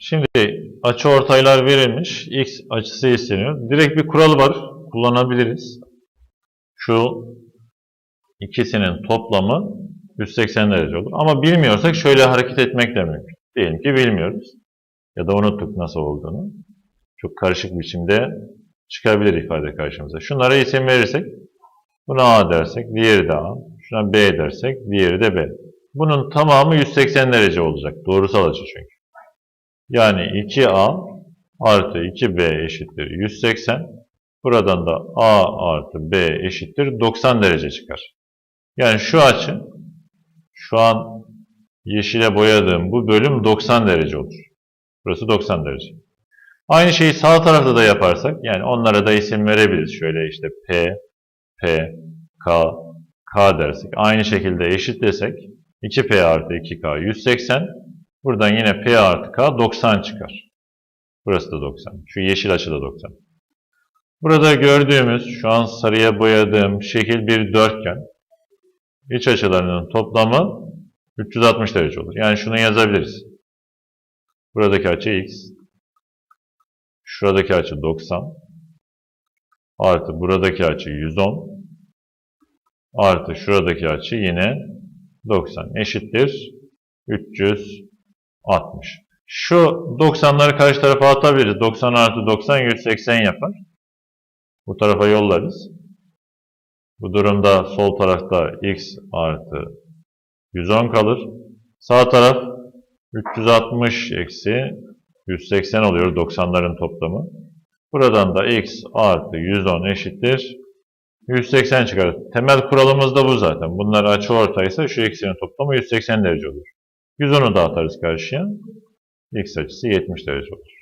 Şimdi açı ortaylar verilmiş. X açısı isteniyor. Direkt bir kural var. Kullanabiliriz. Şu ikisinin toplamı 180 derece olur. Ama bilmiyorsak şöyle hareket etmek de mümkün. Diyelim ki bilmiyoruz. Ya da unuttuk nasıl olduğunu. Çok karışık biçimde çıkabilir ifade karşımıza. Şunlara isim verirsek, buna A dersek, diğeri de A. Şuna B dersek, diğeri de B. Bunun tamamı 180 derece olacak. Doğrusal açı çünkü. Yani 2A artı 2B eşittir 180. Buradan da A artı B eşittir 90 derece çıkar. Yani şu açı, şu an yeşile boyadığım bu bölüm 90 derece olur. Burası 90 derece. Aynı şeyi sağ tarafta da yaparsak, yani onlara da isim verebiliriz. Şöyle işte P, P, K, K dersek, aynı şekilde eşitlesek 2P artı 2K 180, buradan yine P artı K 90 çıkar. Burası da 90. Şu yeşil açı da 90. Burada gördüğümüz, şu an sarıya boyadığım şekil bir dörtgen. İç açılarının toplamı 360 derece olur. Yani şunu yazabiliriz. Buradaki açı x. Şuradaki açı 90. Artı buradaki açı 110. Artı şuradaki açı yine 90. Eşittir 360. Şu 90'ları karşı tarafa atabiliriz. 90 artı 90 180 yapar. Bu tarafa yollarız. Bu durumda sol tarafta x artı 110 kalır. Sağ taraf 360 eksi 180 oluyor 90'ların toplamı. Buradan da x artı 110 eşittir 180 çıkar. Temel kuralımız da bu zaten. Bunlar açı ortaysa şu ikisinin toplamı 180 derece olur. 110'u da atarız karşıya. X açısı 70 derece olur.